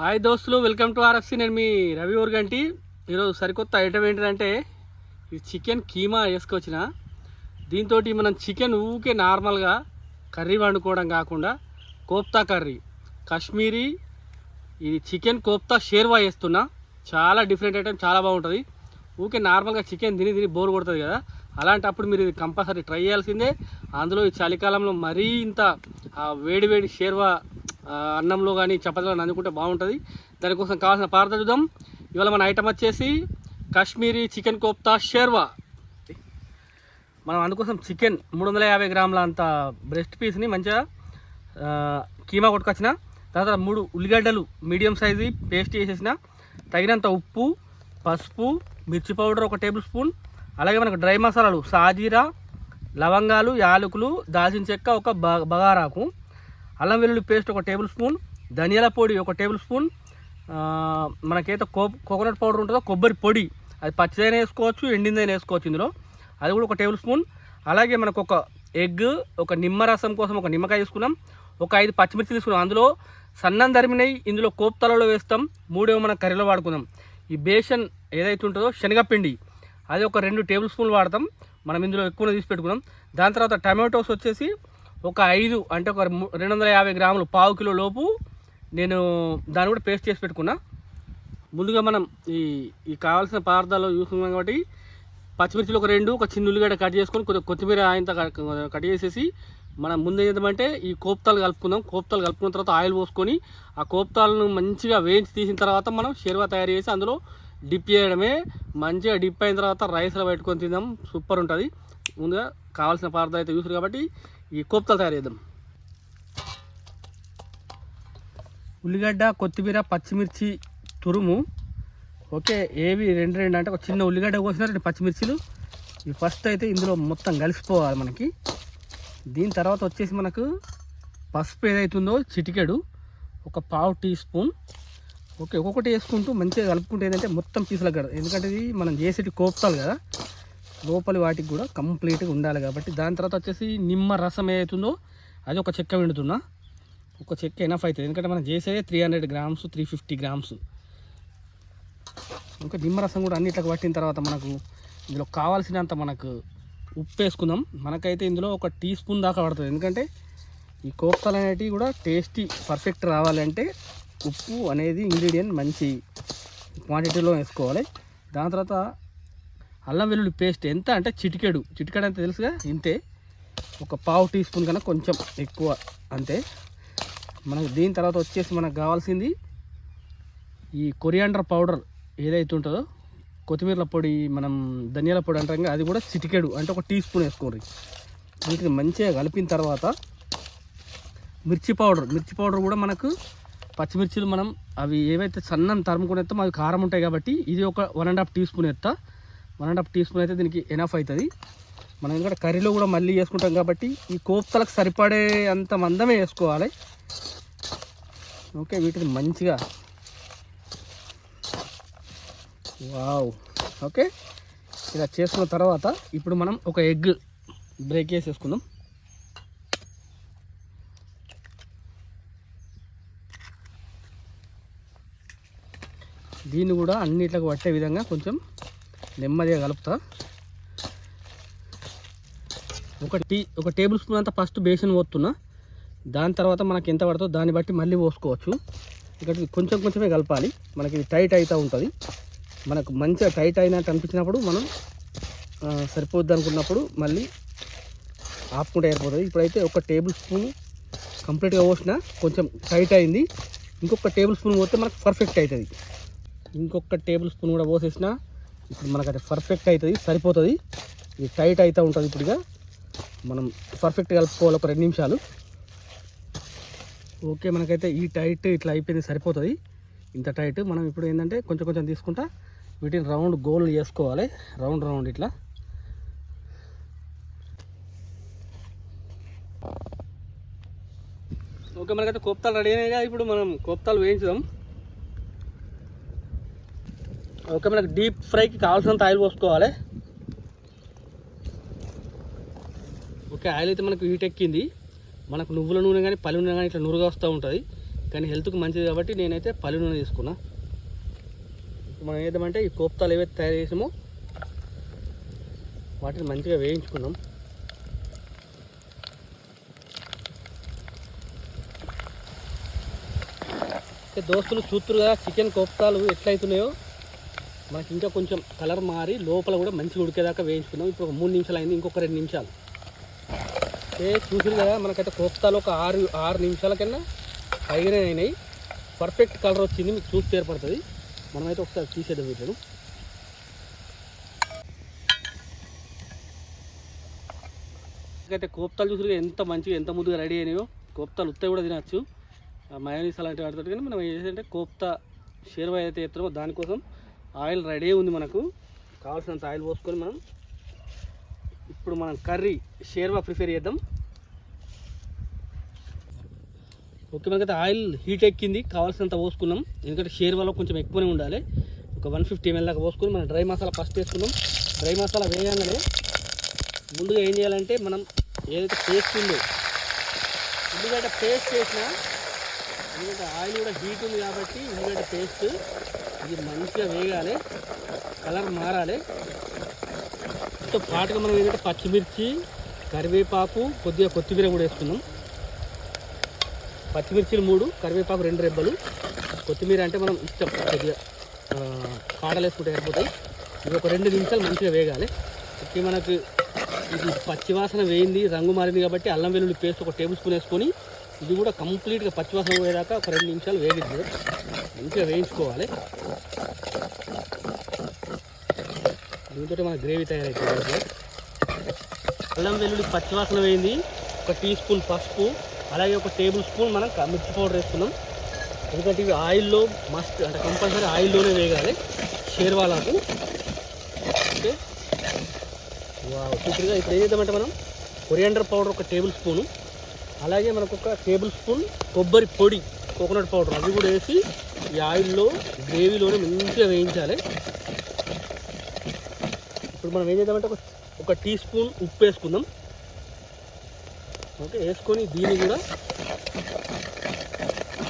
Hi దోస్తులు welcome to RFC. నేను మీ రవి ఊర్గంటి. ఈరోజు సరికొత్త ఐటమ్ ఏంటంటే ఇది చికెన్ కీమా వేసుకొచ్చిన. దీంతో మనం చికెన్ ఊకే నార్మల్గా కర్రీ వండుకోవడం కాకుండా కోప్తా కర్రీ కాశ్మీరీ ఇది చికెన్ కోప్తా షేర్వా వేస్తున్నా. చాలా డిఫరెంట్ ఐటమ్ చాలా బాగుంటుంది. ఊకే నార్మల్గా చికెన్ తిని తిని బోర్ కొడుతుంది కదా. అలాంటప్పుడు మీరు ఇది కంపల్సరీ ట్రై చేయాల్సిందే. అందులో ఈ చలికాలంలో మరీ ఇంత వేడి వేడి షేర్వా అన్నంలో కానీ చపాతీలో నందుకుంటే అందుకుంటే బాగుంటుంది. దానికోసం కావాల్సిన పదార్థాలు చూద్దాం. ఇవాళ మన ఐటమ్ వచ్చేసి కాశ్మీరీ చికెన్ కోప్తా షేర్వా. మనం అందుకోసం చికెన్ మూడు వందల యాభై గ్రాముల అంత బ్రెస్ట్ పీస్ని మంచిగా కీమా కొట్టుకొచ్చిన. తర్వాత మూడు ఉల్లిగడ్డలు మీడియం సైజు పేస్ట్ చేసేసిన. తగినంత ఉప్పు పసుపు మిర్చి పౌడర్ ఒక టేబుల్ స్పూన్. అలాగే మనకు డ్రై మసాలాలు సాజీరా లవంగాలు యాలకులు దాల్చిన చెక్క ఒక బ- బగారాకు. అల్లం వెల్లుల్లి పేస్ట్ ఒక టేబుల్ స్పూన్ ధనియాల పొడి ఒక టేబుల్ స్పూన్ మనకైతే కో కోకోనట్ పౌడర్ ఉంటుందో కొబ్బరి పొడి. అది పచ్చిదైనా వేసుకోవచ్చు ఎండిందైనా వేసుకోవచ్చు ఇందులో. అది కూడా ఒక టేబుల్ స్పూన్ అలాగే మనకు ఒక ఎగ్ ఒక నిమ్మరసం కోసం ఒక నిమ్మకాయ తీసుకున్నాం. ఒక ఐదు పచ్చిమిర్చి తీసుకున్నాం. అందులో సన్నం తరిమినవి ఇందులో కోప్తలలో వేస్తాం. మూడేమో మనం కర్రీలో వాడుకుందాం. ఈ బేషన్ ఏదైతే ఉంటుందో శనగపిండి అది ఒక రెండు టేబుల్ స్పూన్లు వాడతాం. మనం ఇందులో ఎక్కువ తీసి పెట్టుకున్నాం. దాని తర్వాత టమాటోస్ వచ్చేసి ఒక ఐదు అంటే ఒక రెండు వందల యాభై గ్రాములు పావు కిలో లోపు నేను దాన్ని కూడా పేస్ట్ చేసి పెట్టుకున్నా. ముందుగా మనం ఈ ఈ కావాల్సిన పదార్థాలు చూసుకున్నాం కాబట్టి పచ్చిమిర్చిలు ఒక రెండు ఒక చిన్న ఉల్లిగడ్డ కట్ చేసుకొని కొద్దిగా కొత్తిమీర ఆయన కట్ చేసేసి మనం ముందు ఏంటంటే ఈ కోప్తాలు కలుపుకుందాం. కోప్తాలు కలుపుకున్న తర్వాత ఆయిల్ పోసుకొని ఆ కోప్తాలను మంచిగా వేయించి తీసిన తర్వాత మనం షేర్వా తయారు చేసి అందులో డిప్ చేయడమే. మంచిగా డిప్ అయిన తర్వాత రైస్లో పెట్టుకొని తిందాం. సూపర్ ఉంటుంది. ముందుగా కావాల్సిన పదార్థాలు అయితే చూసారు కాబట్టి ఈ కోప్తలు తయారు చేద్దాం ఉల్లిగడ్డ కొత్తిమీర పచ్చిమిర్చి తురుము. ఓకే ఏవి రెండు రెండు అంటే ఒక చిన్న ఉల్లిగడ్డ కోసిన రెండు పచ్చిమిర్చిలు. ఇవి ఫస్ట్ అయితే ఇందులో మొత్తం కలిసిపోవాలి మనకి. దీని తర్వాత వచ్చేసి మనకు పసుపు ఏదైతుందో చిటికెడు ఒక పావు టీ స్పూన్. ఓకే ఒక్కొక్కటి వేసుకుంటూ మంచిగా కలుపుకుంటే ఏంటంటే మొత్తం పీసులకు కదా ఎందుకంటే ఇది మనం చేసేటి కోపుతాలు కదా. లోపలి వాటికి కూడా కంప్లీట్గా ఉండాలి కాబట్టి దాని తర్వాత వచ్చేసి నిమ్మ రసం ఏదైతుందో అది ఒక చెక్క విండుతున్నా ఒక చెక్క ఎనఫ్ అవుతుంది. ఎందుకంటే మనం చేసేదే three hundred grams three fifty grams ఇంకా నిమ్మరసం కూడా అన్నిట్లకు పట్టిన తర్వాత మనకు ఇందులో కావాల్సినంత మనకు ఉప్పు వేసుకుందాం. మనకైతే ఇందులో ఒక టీ స్పూన్ దాకా పడుతుంది. ఎందుకంటే ఈ కోప్తాలు అనేటివి కూడా టేస్టీ పర్ఫెక్ట్ రావాలంటే ఉప్పు అనేది ఇంగ్రీడియంట్ మంచి క్వాంటిటీలో వేసుకోవాలి. దాని తర్వాత అల్లం వెల్లుల్లి పేస్ట్ ఎంత అంటే చిటికెడు. చిటికెడు అంటే తెలుసుగా? ఇంతే. ఒక పావు టీ స్పూన్ కన్నా కొంచెం ఎక్కువ. అంతే. మనకు దీని తర్వాత వచ్చేసి మనకు కావాల్సింది ఈ కొరియాండర్ పౌడర్ ఏదైతే ఉంటుందో కొత్తిమీర పొడి మనం ధనియాల పొడి అంటాం కదా, అది కూడా చిటికెడు అంటే ఒక టీ స్పూన్ వేసుకోండి. వీటిని మంచిగా కలిపిన తర్వాత మిర్చి పౌడర్. మిర్చి పౌడర్ కూడా మనకు పచ్చిమిర్చిలు మనం అవి ఏవైతే సన్నం తరుముకునేస్తామో ఎత్తామో అవి కారం ఉంటాయి కాబట్టి ఇది ఒక one and half teaspoon ఎత్తా one and half teaspoon అయితే దీనికి ఎనఫ్ అవుతుంది. మనం ఎందుకంటే కర్రీలో కూడా మళ్ళీ వేసుకుంటాం కాబట్టి ఈ కోఫ్తలకు సరిపడే అంత మందమే వేసుకోవాలి. ఓకే వీటిని మంచిగా. వావ్. ఓకే ఇలా చేసుకున్న తర్వాత ఇప్పుడు మనం ఒక ఎగ్ బ్రేక్ చేసేసుకుందాం. దీన్ని కూడా అన్నిట్లకు పట్టే విధంగా కొంచెం నెమ్మదిగా కలుపుతా. ఒక టీ ఒక టేబుల్ స్పూన్ అంతా ఫస్ట్ బేసిన్ పోతున్నా. దాని తర్వాత మనకి ఎంత పడుతుందో దాన్ని బట్టి మళ్ళీ పోసుకోవచ్చు. ఇక్కడ కొంచెం కొంచెమే కలపాలి. మనకి ఇది టైట్ అవుతూ ఉంటుంది. మనకు మంచిగా టైట్ అయినట్టు అనిపించినప్పుడు మనం సరిపోద్ది అనుకున్నప్పుడు మళ్ళీ ఆపుకుంటే అయిపోతుంది ఇప్పుడైతే ఒక టేబుల్ స్పూన్ కంప్లీట్గా పోసిన కొంచెం టైట్ అయింది. ఇంకొక టేబుల్ స్పూన్ పోతే మనకు పర్ఫెక్ట్ అవుతుంది ఇంకొక టేబుల్ స్పూన్ కూడా పోసేసిన. ఇప్పుడు మనకైతే పర్ఫెక్ట్ అవుతుంది సరిపోతుంది. ఇది టైట్ అవుతూ ఉంటుంది ఇప్పుడుగా మనం పర్ఫెక్ట్ కలుపుకోవాలి ఒక రెండు నిమిషాలు. ఓకే మనకైతే ఈ టైట్ ఇట్లా అయిపోయింది సరిపోతుంది. ఇంత టైట్ మనం ఇప్పుడు ఏంటంటే కొంచెం కొంచెం తీసుకుంటా వీటిని రౌండ్ గోల్ చేసుకోవాలి. రౌండ్ రౌండ్ ఇట్లా. ఓకే మనకైతే కోప్తాలు రెడీ అయినాయి ఇప్పుడు మనం కోప్తాలు వేయించుదాం. ఓకే మనకు డీప్ ఫ్రైకి కావాల్సినంత ఆయిల్ పోసుకోవాలి. ఓకే ఆయిల్ అయితే మనకు హీట్ ఎక్కింది. మనకు నువ్వుల నూనె కానీ పల్లి నూనె కానీ ఇట్లా నురుగా వస్తూ ఉంటుంది. కానీ హెల్త్కి మంచిది కాబట్టి నేనైతే పల్లి నూనె తీసుకున్నా. మనం ఏదంటే ఈ కోప్తాలు ఏవైతే తయారు చేసామో వాటిని మంచిగా వేయించుకున్నాం. అయితే దోస్తులు చూతురుగా చికెన్ కోప్తాలు ఎట్లయితున్నాయో. మనకి ఇంకా కొంచెం కలర్ మారి లోపల కూడా మంచిగా ఉడికేదాకా వేయించుకుందాం ఇప్పుడు ఒక మూడు నిమిషాలు అయింది ఇంకొక రెండు నిమిషాలు. ఏ చూసింది కదా మనకైతే కోప్తాలు ఒక ఆరు ఆరు నిమిషాల కన్నా పైగానే అయినాయి. పర్ఫెక్ట్ కలర్ వచ్చింది మీకు చూస్తే ఏర్పడుతుంది. మనమైతే ఒకసారి తీసేద్దాం వీటిని. అయితే కోప్తాలు చూసి ఎంత మంచిగా ఎంత ముందుగా రెడీ అయినాయో. కోప్తాలు ఉత్తవి కూడా తినచ్చు. మయోనీస్ అలాంటివి వాడుతుంది కానీ మనం ఏం కోప్తా షేర్వా అయితే ఎత్తామో దానికోసం ఆయిల్ రెడీ ఉంది మనకు. కావాల్సినంత ఆయిల్ పోసుకొని మనం ఇప్పుడు మనం కర్రీ షేర్వా ప్రిపేర్ చేద్దాం. ఓకే మనకైతే ఆయిల్ హీట్ ఎక్కింది. కావాల్సినంత పోసుకున్నాం. ఎందుకంటే షేర్వాలో కొంచెం ఎక్కువనే ఉండాలి. ఒక వన్ ఫిఫ్టీ ఎంఎల్ దాకా పోసుకొని మనం డ్రై మసాలా ఫస్ట్ వేసుకున్నాం. డ్రై మసాలా వేయగానే ముందుగా ఏం చేయాలంటే మనం ఏదైతే పేస్ట్ ఉందో ఉల్లిగడ్డ పేస్ట్ చేసినా ఎందుకంటే ఆయిల్ కూడా హీట్ ఉంది కాబట్టి ఉల్లిగడ్డ పేస్ట్ ఇది మంచిగా వేగాలి కలర్ మారాలి. సో పాటుగా మనం ఏంటంటే పచ్చిమిర్చి కరివేపాకు కొద్దిగా కొత్తిమీర కూడా వేసుకున్నాం పచ్చిమిర్చిలు మూడు కరివేపాకు రెండు రెబ్బలు. కొత్తిమీర అంటే మనం ఇష్టం కొద్దిగా కాడలు వేసుకుంటే సరిపోతాయి. ఇది ఒక రెండు నిమిషాలు మంచిగా వేగాలి. ఓకే మనకు ఇది పచ్చివాసన వేయింది రంగు మారింది కాబట్టి అల్లం వెల్లుల్లి పేస్ట్ ఒక టేబుల్ స్పూన్ వేసుకొని ఇది కూడా కంప్లీట్గా పచ్చివాసన పోయేదాకా ఒక రెండు నిమిషాలు వేగిద్ది. మంచిగా వేయించుకోవాలి. దీంతో మన గ్రేవీ తయారైపోయింది. అల్లం వెల్లుల్లి పచ్చివాసన వేయింది. ఒక టీ స్పూన్ పసుపు అలాగే ఒక టేబుల్ స్పూన్ మనం మిర్చి పౌడర్ వేసుకున్నాం. ఎందుకంటే ఇవి ఆయిల్లో మస్ట్ అంటే కంపల్సరీ ఆయిల్లోనే వేగాలి. షేర్వాలాకు. ఓకే. సూపర్గా. ఇప్పుడు ఏం చేద్దామంటే మనం కొరియాండర్ పౌడర్ ఒక టేబుల్ స్పూను అలాగే మనకు ఒక టేబుల్ స్పూన్ కొబ్బరి పొడి కోకోనట్ పౌడర్ అవి కూడా వేసి ఈ ఆయిల్లో గ్రేవీలోనే మంచిగా వేయించాలి. ఇప్పుడు మనం ఏం చేద్దామంటే ఒక ఒక టీ స్పూన్ ఉప్పు వేసుకుందాం. ఓకే వేసుకొని దీన్ని కూడా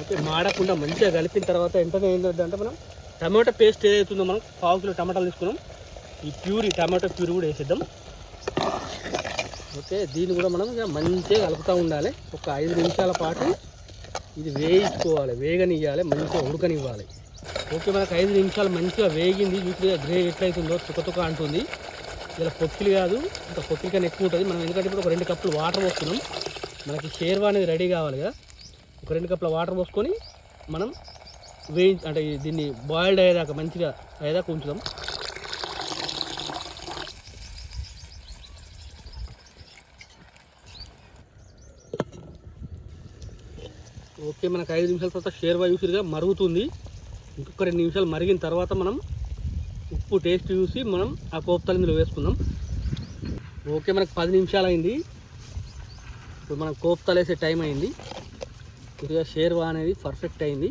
ఓకే మాడకుండా మంచిగా కలిపిన తర్వాత వెంటనే చేద్దామంటే మనం టమాటో పేస్ట్ ఏదైతుందో మనం పావు కిలో టమాటాలు తీసుకున్నాం. ఈ ప్యూరీ టమాటో ప్యూరీ కూడా వేసేద్దాం. ఓకే దీన్ని కూడా మనం ఇక మంచిగా కలుపుతూ ఉండాలి. ఒక ఐదు నిమిషాల పాటు ఇది వేయించుకోవాలి వేగనివ్వాలి మంచిగా ఉడకనివ్వాలి. ఓకే మనకు ఐదు నిమిషాలు మంచిగా వేగింది. వీటిగా గ్రే ఎట్లయితుందో తుకతుక అంటుంది. ఇలా పొక్కిలు కాదు ఇంకా పొక్కిలు కన్నా ఎక్కువ ఉంటుంది. మనం ఎందుకంటే ఇప్పుడు ఒక రెండు కప్పులు వాటర్ పోస్తున్నాం. మనకి షేర్వా అనేది రెడీ కావాలి కదా. ఒక రెండు కప్పుల వాటర్ పోసుకొని మనం వేయి అంటే దీన్ని బాయిల్డ్ అయ్యేదాకా మంచిగా అయ్యేదాకా ఉంచుదాం. ఓకే మనకు ఐదు నిమిషాల తర్వాత షేర్వా యూసిగా మరుగుతుంది. ఇంకొక రెండు నిమిషాలు మరిగిన తర్వాత మనం ఉప్పు టేస్ట్ చూసి మనం ఆ కోప్తాలు ఇందులో వేసుకుందాం. ఓకే మనకు పది నిమిషాలు అయింది. ఇప్పుడు మనం కోప్తాలు వేసే టైం అయింది. కొద్దిగా షేర్వా అనేది పర్ఫెక్ట్ అయింది.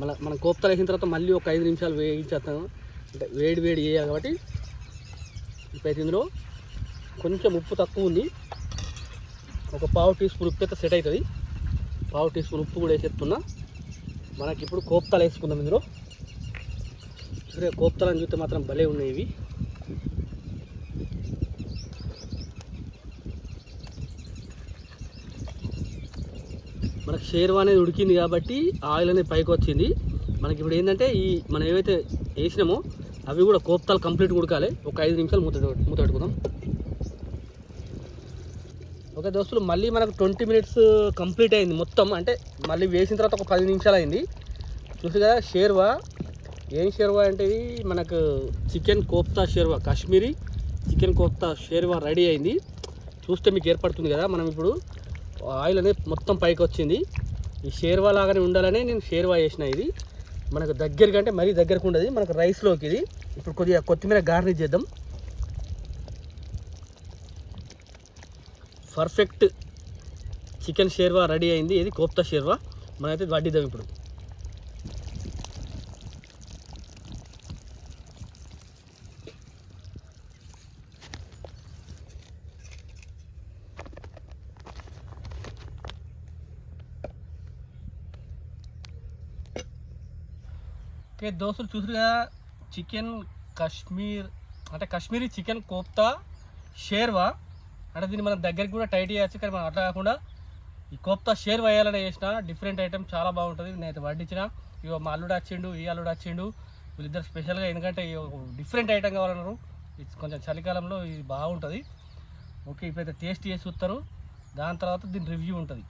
మళ్ళీ మనం కోప్తాలు వేసిన తర్వాత మళ్ళీ ఒక ఐదు నిమిషాలు వేయించేస్తాం అంటే వేడి వేడి చేయాలి కాబట్టి ఇప్పుడైతే ఇందులో కొంచెం ఉప్పు తక్కువ ఉంది. ఒక పావు టీ స్పూన్ ఉప్పు అయితే సెట్ అవుతుంది. పావు టీ స్పూన్ ఉప్పు కూడా వేసేస్తున్నా. మనకి ఇప్పుడు కోప్తాలు వేసుకుందాం ఇందులో. ఇప్పుడే కోప్తాలని చూస్తే మాత్రం భలే ఉన్నాయి ఇవి. షేర్వా అనేది ఉడికింది కాబట్టి ఆయిల్ అనేది పైకి వచ్చింది. మనకి ఇప్పుడు ఏంటంటే ఈ మనం ఏవైతే వేసినామో అవి కూడా కోప్తాలు కంప్లీట్ ఉడకాలి. ఒక ఐదు నిమిషాలు మూత మూత పెట్టుకుందాం. ఓకే దోస్తులు మళ్ళీ మనకు ట్వంటీ మినిట్స్ uh, కంప్లీట్ అయింది మొత్తం. అంటే మళ్ళీ వేసిన తర్వాత ఒక పది నిమిషాలు అయింది. చూసి కదా షేర్వా? ఏం షేర్వా అంటే ఇది? మనకు chicken kofta sherva Kashmiri chicken kofta sherva ready అయింది. చూస్తే మీకు ఏర్పడుతుంది కదా మనం ఇప్పుడు ఆయిల్ అనేది మొత్తం పైకి వచ్చింది. ఈ షేర్వా లాగానే ఉండాలనే నేను షేర్వా చేసిన ఇది. మనకు దగ్గరకంటే మరీ దగ్గరకు ఉండదు మనకు రైస్లోకి ఇది. ఇప్పుడు కొద్దిగా కొత్తిమీర గార్నిష్ చేద్దాం. పర్ఫెక్ట్ చికెన్ షేర్వా రెడీ అయింది. ఇది కోప్తా షేర్వా. మనమైతే వడ్డిద్దాం ఇప్పుడు. ఓకే దోస్తులు చూసారుగా చికెన్ కాశ్మీర్ అంటే కాశ్మీరీ చికెన్ కోప్తా షేర్వా. అంటే దీన్ని మనం దగ్గరికి కూడా టైట్ చేయొచ్చు కానీ మనం అట్లా కాకుండా ఈ కొత్త షేర్ వేయాలని చేసిన డిఫరెంట్ ఐటమ్ చాలా బాగుంటుంది. నేనైతే వడ్డించిన. ఇగో మా అల్లుడు వచ్చిండు ఈ అల్లుడు వచ్చిండు. వీళ్ళిద్దరు స్పెషల్గా ఎందుకంటే డిఫరెంట్ ఐటమ్ కావాలన్నారు. ఇది కొంచెం చలికాలంలో ఇది బాగుంటుంది. ఓకే ఇప్పుడైతే టేస్ట్ చేసి చూస్తారు. దాని తర్వాత దీని రివ్యూ ఉంటుంది.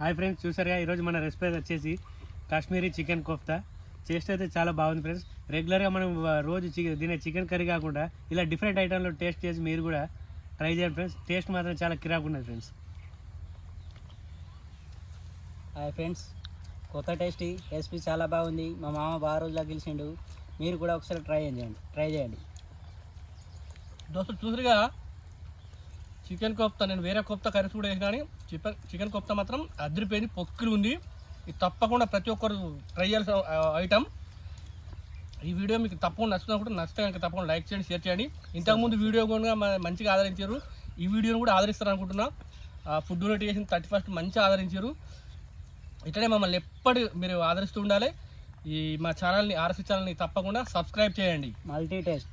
హాయ్ ఫ్రెండ్స్ చూసారుగా? ఈరోజు మన రెసిపీ వచ్చేసి కాశ్మీరీ చికెన్ కోఫ్తా. టేస్ట్ అయితే చాలా బాగుంది ఫ్రెండ్స్. రెగ్యులర్గా మనం రోజు చికెన్ తినే చికెన్ కర్రీ కాకుండా ఇలా డిఫరెంట్ ఐటెంలో టేస్ట్ చేసి మీరు కూడా ట్రై చేయండి ఫ్రెండ్స్. టేస్ట్ మాత్రం చాలా కిరాకు ఉన్నది ఫ్రెండ్స్. హాయ్ ఫ్రెండ్స్ కొత్త టేస్టీ రెసిపీ చాలా బాగుంది. మా మామ బాగా రోజులా గెలిచిండు. మీరు కూడా ఒకసారి ట్రై చేయండి ట్రై చేయండి. దోస్తులు చూసారుగా? చికెన్ కోప్తా నేను వేరే కోప్తా కర్రీస్ కూడా వేసిన కానీ చికెన్ చికెన్ కోఫ్తా మాత్రం అదిరిపోయింది పొక్కులు ఉంది. ఇది తప్పకుండా ప్రతి ఒక్కరు ట్రై చేయాల్సిన ఐటమ్ ఈ వీడియో మీకు తప్పకుండా నచ్చుతున్నా కూడా నచ్చితే కనుక తప్పకుండా లైక్ చేయండి షేర్ చేయండి. ఇంతకుముందు వీడియో కూడా మంచిగా ఆదరించారు. ఈ వీడియోని కూడా ఆదరిస్తారు అనుకుంటున్నా. ఫుడ్ చేసిన థర్టీ ఫస్ట్ మంచిగా ఆదరించారు. ఇట్లనే మమ్మల్ని ఎప్పటి మీరు ఆదరిస్తూ ఉండాలి. ఈ మా ఛానల్ని ఆర్ఎస్సీ ఛానల్ని తప్పకుండా సబ్స్క్రైబ్ చేయండి. Multi test